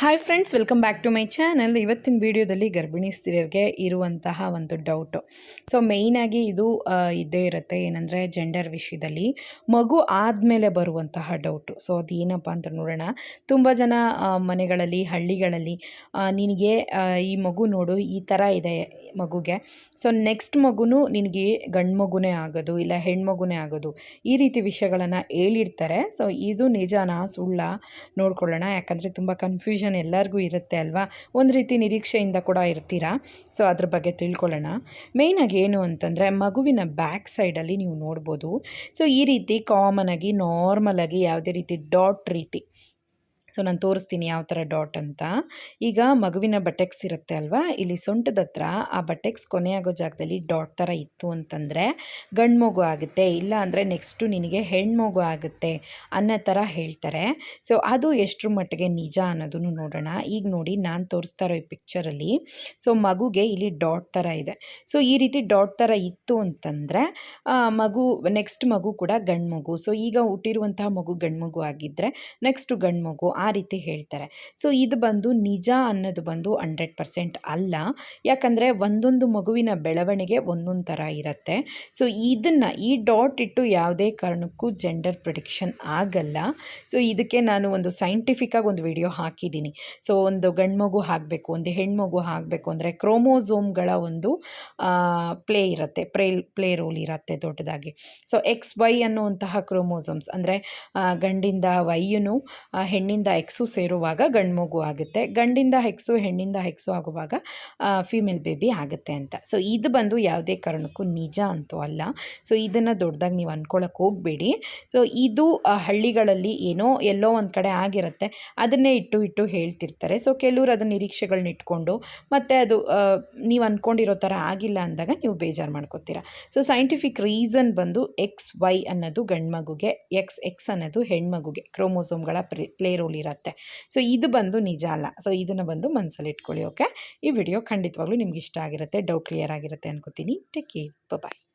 Hi friends welcome back to my channel ಇವತ್ತಿನ ವಿಡಿಯೋದಲ್ಲಿ ಗರ್ಭಿಣಿ ಸ್ತ್ರೀಯರಿಗೆ ಇರುವಂತಹ ಒಂದು ಡೌಟು ಸೊ ಮೇಯ್ನಾಗಿ ಇದು ಇದ್ದೇ ಇರುತ್ತೆ. ಏನಂದರೆ ಜೆಂಡರ್ ವಿಷಯದಲ್ಲಿ ಮಗು ಆದಮೇಲೆ ಬರುವಂತಹ ಡೌಟು ಸೊ ಅದು ಏನಪ್ಪ ಅಂತ ನೋಡೋಣ. ತುಂಬ ಜನ ಮನೆಗಳಲ್ಲಿ, ಹಳ್ಳಿಗಳಲ್ಲಿ ನಿನಗೆ ಈ ಮಗು ನೋಡು, ಈ ಥರ ಇದೆ ಮಗುಗೆ. ಸೊ ನೆಕ್ಸ್ಟ್ ಮಗುನೂ ನಿನಗೆ ಗಂಡು ಮಗುನೇ ಆಗೋದು, ಇಲ್ಲ ಹೆಣ್ಮಗುನೇ ಆಗೋದು, ಈ ರೀತಿ ವಿಷಯಗಳನ್ನು ಹೇಳಿರ್ತಾರೆ. ಸೊ ಇದು ನಿಜಾನ ಸುಳ್ಳ ನೋಡ್ಕೊಳ್ಳೋಣ. ಯಾಕಂದರೆ ತುಂಬ ಕನ್ಫ್ಯೂಷನ್ ಎಲ್ಲರಿಗೂ ಇರುತ್ತೆ ಅಲ್ವಾ? ಒಂದು ರೀತಿ ನಿರೀಕ್ಷೆಯಿಂದ ಕೂಡ ಇರ್ತೀರಾ? ಸೊ ಅದ್ರ ಬಗ್ಗೆ ತಿಳ್ಕೊಳ್ಳೋಣ. ಮೇಯ್ನಾಗಿ ಏನು ಅಂತಂದರೆ, ಮಗುವಿನ ಬ್ಯಾಕ್ ಸೈಡಲ್ಲಿ ನೀವು ನೋಡ್ಬೋದು. ಸೊ ಈ ರೀತಿ ಕಾಮನ್ ಆಗಿ ನಾರ್ಮಲ್ ಆಗಿ, ಯಾವುದೇ ರೀತಿ ಡಾಟ್ ರೀತಿ. ಸೊ, ನಾನು ತೋರಿಸ್ತೀನಿ ಯಾವ ಥರ ಡಾಟ್ ಅಂತ. ಈಗ ಮಗುವಿನ ಬಟೆಕ್ಸ್ ಇರುತ್ತೆ ಅಲ್ವಾ? ಇಲ್ಲಿ ಸೊಂಟದ ಹತ್ರ ಆ ಬಟೆಕ್ಸ್ ಕೊನೆಯಾಗೋ ಜಾಗದಲ್ಲಿ ಡಾಟ್ ಥರ ಇತ್ತು ಅಂತಂದರೆ ಗಂಡು ಮಗು ಆಗುತ್ತೆ, ಇಲ್ಲ ಅಂದರೆ ನೆಕ್ಸ್ಟು ನಿನಗೆ ಹೆಣ್ಮಗು ಆಗುತ್ತೆ ಅನ್ನೋ ಥರ ಹೇಳ್ತಾರೆ. ಸೊ, ಅದು ಎಷ್ಟರ ಮಟ್ಟಿಗೆ ನಿಜ ಅನ್ನೋದನ್ನು ನೋಡೋಣ. ಈಗ ನೋಡಿ, ನಾನು ತೋರಿಸ್ತಾ ಇರೋ ಈ ಪಿಕ್ಚರಲ್ಲಿ ಸೊ, ಮಗುಗೆ ಇಲ್ಲಿ ಡಾಟ್ ಥರ ಇದೆ. ಸೊ, ಈ ರೀತಿ ಡಾಟ್ ಥರ ಇತ್ತು ಅಂತಂದರೆ ಮಗು, ನೆಕ್ಸ್ಟ್ ಮಗು ಕೂಡ ಗಂಡು ಮಗು. ಸೊ, ಈಗ ಹುಟ್ಟಿರುವಂತಹ ಮಗು ಗಂಡು ಮಗು ಆಗಿದ್ದರೆ ನೆಕ್ಸ್ಟು ಗಂಡು ಮಗು ರೀತಿ ಹೇಳ್ತಾರೆ. ಸೊ ಇದು ಬಂದು ನಿಜ ಅನ್ನೋದು ಬಂದು ಹಂಡ್ರೆಡ್ ಪರ್ಸೆಂಟ್ ಅಲ್ಲ. ಯಾಕಂದರೆ ಒಂದೊಂದು ಮಗುವಿನ ಬೆಳವಣಿಗೆ ಒಂದೊಂದು ಥರ ಇರುತ್ತೆ. ಸೊ ಇದನ್ನು ಈ ಡಾಟ್ ಇಟ್ಟು ಯಾವುದೇ ಕಾರಣಕ್ಕೂ ಜೆಂಡರ್ ಪ್ರಿಡಿಕ್ಷನ್ ಆಗಲ್ಲ. ಸೊ ಇದಕ್ಕೆ ನಾನು ಒಂದು ಸೈಂಟಿಫಿಕ್ಕಾಗಿ ಒಂದು ವಿಡಿಯೋ ಹಾಕಿದ್ದೀನಿ. ಸೊ ಒಂದು ಗಂಡು ಮಗು ಆಗಬೇಕು ಒಂದು ಹೆಣ್ಮಗು ಆಗಬೇಕು ಅಂದರೆ ಕ್ರೋಮೋಝೋಮ್ಗಳ ಒಂದು ಪ್ಲೇ ಇರುತ್ತೆ. ಪ್ಲೇ ಪ್ಲೇ ರೋಲ್ ಇರುತ್ತೆ ದೊಡ್ಡದಾಗಿ. ಸೊ ಎಕ್ಸ್ ವೈ ಅನ್ನುವಂತಹ ಕ್ರೋಮೋಸೋಮ್ಸ್ ಅಂದರೆ ಗಂಡಿಂದ ವೈಯನು ಹೆಣ್ಣಿಂದ ಎಕ್ಸು ಸೇರುವಾಗ ಗಂಡು ಮಗು ಆಗುತ್ತೆ. ಗಂಡಿಂದ ಹೆಕ್ಸು ಹೆಣ್ಣಿಂದ ಹೆಕ್ಸು ಆಗುವಾಗ ಫೀಮೇಲ್ ಬೇಬಿ ಆಗುತ್ತೆ ಅಂತ. ಸೊ ಇದು ಬಂದು ಯಾವುದೇ ಕಾರಣಕ್ಕೂ ನಿಜ ಅಂತೂ ಅಲ್ಲ. ಸೊ ಇದನ್ನು ದೊಡ್ಡದಾಗಿ ನೀವು ಅಂದ್ಕೊಳಕ್ಕೆ ಹೋಗಬೇಡಿ. ಸೊ ಇದು ಹಳ್ಳಿಗಳಲ್ಲಿ ಏನೋ ಎಲ್ಲೋ ಒಂದು ಕಡೆ ಆಗಿರುತ್ತೆ. ಅದನ್ನೇ ಇಟ್ಟು ಇಟ್ಟು ಹೇಳ್ತಿರ್ತಾರೆ. ಸೊ ಕೆಲವರು ಅದು ನಿರೀಕ್ಷೆಗಳನ್ನ ಇಟ್ಕೊಂಡು, ಮತ್ತು ಅದು ನೀವು ಅಂದ್ಕೊಂಡಿರೋ ಥರ ಆಗಿಲ್ಲ ಅಂದಾಗ ನೀವು ಬೇಜಾರು ಮಾಡ್ಕೋತೀರಾ. ಸೊ ಸೈಂಟಿಫಿಕ್ ರೀಸನ್ ಬಂದು ಎಕ್ಸ್ ವೈ ಅನ್ನೋದು ಗಂಡು ಮಗುಗೆ ಎಕ್ಸ್ ಎಕ್ಸ್ ಅನ್ನೋದು ಹೆಣ್ಮಗುಗೆ ಕ್ರೋಮೋಸೋಮ್ಗಳ ಪ್ಲೇ ರೋಲ್ ಇರುತ್ತೆ. ಸೊ ಇದು ಬಂದು ನಿಜ ಅಲ್ಲ. ಸೊ ಇದನ್ನು ಬಂದು ಮನಸ್ಸಲ್ಲಿ ಇಟ್ಕೊಳ್ಳಿ ಓಕೆ ಈ ವಿಡಿಯೋ ಖಂಡಿತವಾಗ್ಲೂ ನಿಮ್ಗೆ ಇಷ್ಟ ಆಗಿರುತ್ತೆ ಡೌಟ್ ಕ್ಲಿಯರ್ ಆಗಿರುತ್ತೆ ಅನ್ಕೋತೀನಿ. Take care bye